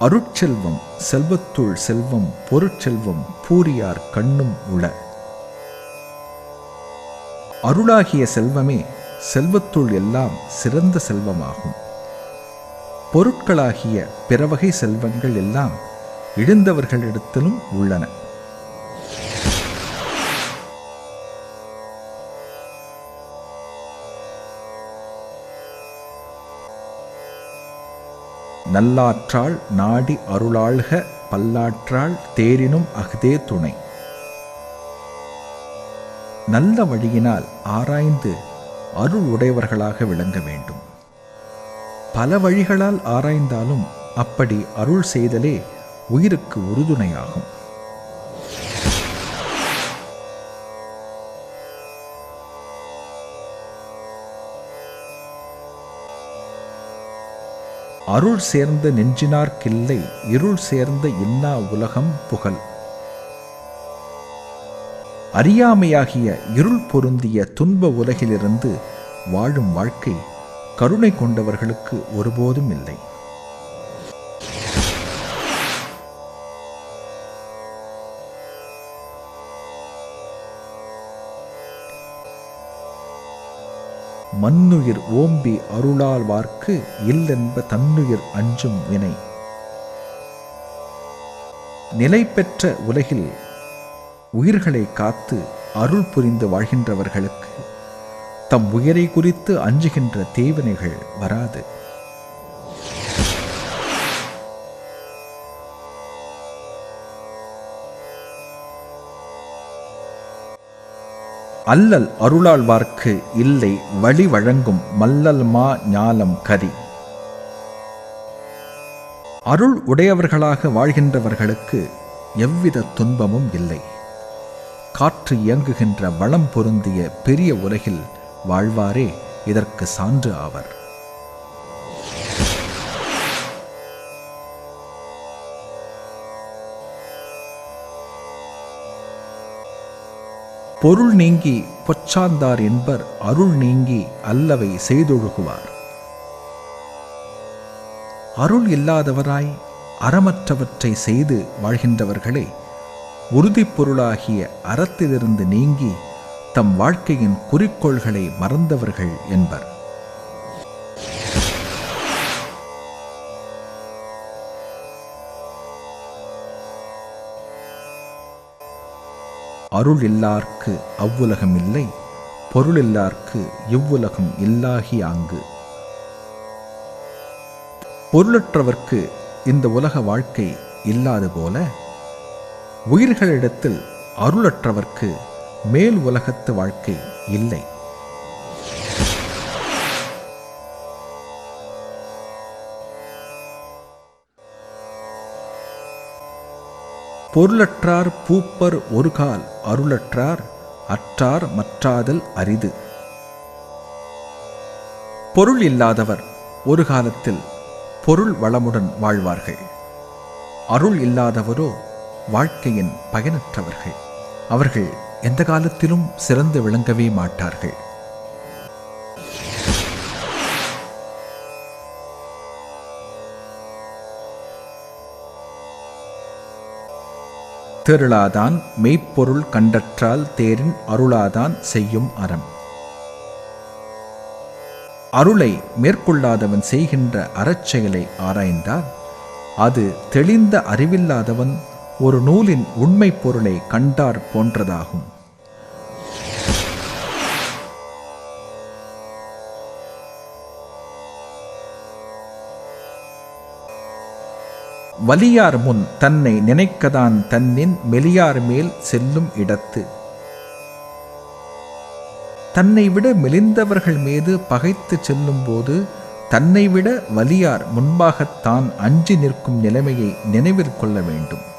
அருட்செல்வம் செல்வத்துள் செல்வம் பொருட்செல்வம் பூரியார் கண்ணும் உள. அருளாகிய செல்வமே செல்வத்துள் எல்லாம் சிறந்த செல்வமாகும். பொருட்களாகிய பிறவகை செல்வங்கள் எல்லாம் இழந்தவர்களிடத்திலும் உள்ளன. நல்லாற்றாள் நாடி அருளாள்க பல்லாற்றாள் தேரினும் அஃதே துணை. நல்ல வழியினால் ஆராய்ந்து அருள் உடையவர்களாக விளங்க வேண்டும். பல வழிகளால் ஆராய்ந்தாலும் அப்படி அருள் செய்தலே உயிருக்கு உறுதுணையாகும். அருள் சேர்ந்த நெஞ்சினார்க்கில்லை இருள் சேர்ந்த இன்னா உலகம் புகழ். அறியாமையாகிய இருள் பொருந்திய துன்ப உலகிலிருந்து வாழும் வாழ்க்கை கருணை கொண்டவர்களுக்கு ஒருபோதும் இல்லை. மன்னுயிர் ஓம்பி அருளாழ்வார்க்கு இல்லென்ப தன்னுயிர் அஞ்சும் வினை. நிலை பெற்ற உலகில் உயிர்களை காத்து அருள் புரிந்து வாழ்கின்றவர்களுக்கு தம் உயிரை குறித்து அஞ்சுகின்ற தேவனைகள் வராது. அல்லல் அருளாழ்வார்க்கு இல்லை வழி வழங்கும் மல்லல் மா ஞாலம் கதி. அருள் உடையவர்களாக வாழ்கின்றவர்களுக்கு எவ்வித துன்பமும் இல்லை. காற்று இயங்குகின்ற வளம் பொருந்திய பெரிய உலகில் வாழ்வாரே இதற்கு சான்று ஆவர். பொருள் நீங்கி பொச்சாந்தார் என்பர் அருள் நீங்கி அல்லவை செய்தொழுகுவார். அருள் இல்லாதவராய் அறமற்றவற்றை செய்து வாழ்கின்றவர்களே உறுதிப் பொருளாகிய அறத்திலிருந்து நீங்கி தம் வாழ்க்கையின் குறிக்கோள்களை மறந்தவர்கள் என்பர். அருள் இல்லார்க்கு அவ்வுலகம் இல்லை பொருள் இல்லார்க்கு இவ்வுலகம் இல்லாகி ஆங்கு. பொருளற்றவர்க்கு இந்த உலக வாழ்க்கை இல்லாது போல உயிர்களிடத்தில் அருளற்றவர்க்கு மேல் உலகத்து வாழ்க்கை இல்லை. பொருளற்றார் பூப்பர் ஒரு கால் அருளற்றார் அற்றார் மற்றாதல் அரிது. பொருள் இல்லாதவர் ஒரு காலத்தில் பொருள் வளமுடன் வாழ்வார்கள். அருள் இல்லாதவரோ வாழ்க்கையின் பயனற்றவர்கள். அவர்கள் எந்த காலத்திலும் சிறந்து விளங்கவே மாட்டார்கள். அத்தருளாதான் மெய்ப்பொருள் கண்டற்றால் தேரின் அருளாதான் செய்யும் அறம். அருளை மேற்கொள்ளாதவன் செய்கின்ற அறச்செயலை ஆராய்ந்தால் அது தெளிந்த அறிவில்லாதவன் ஒரு நூலின் உண்மை பொருளை கண்டார் போன்றதாகும். வலியார் முன் தன்னை நினைக்கதான் தன்னின் மெலியார் மேல் செல்லும் இடத்து. தன்னை விட மெலிந்தவர்கள் மீது பகைத்து செல்லும்போது தன்னை விட வலியார் முன்பாகத்தான் அஞ்சி நிற்கும் நிலைமையை நினைவில் கொள்ள வேண்டும்.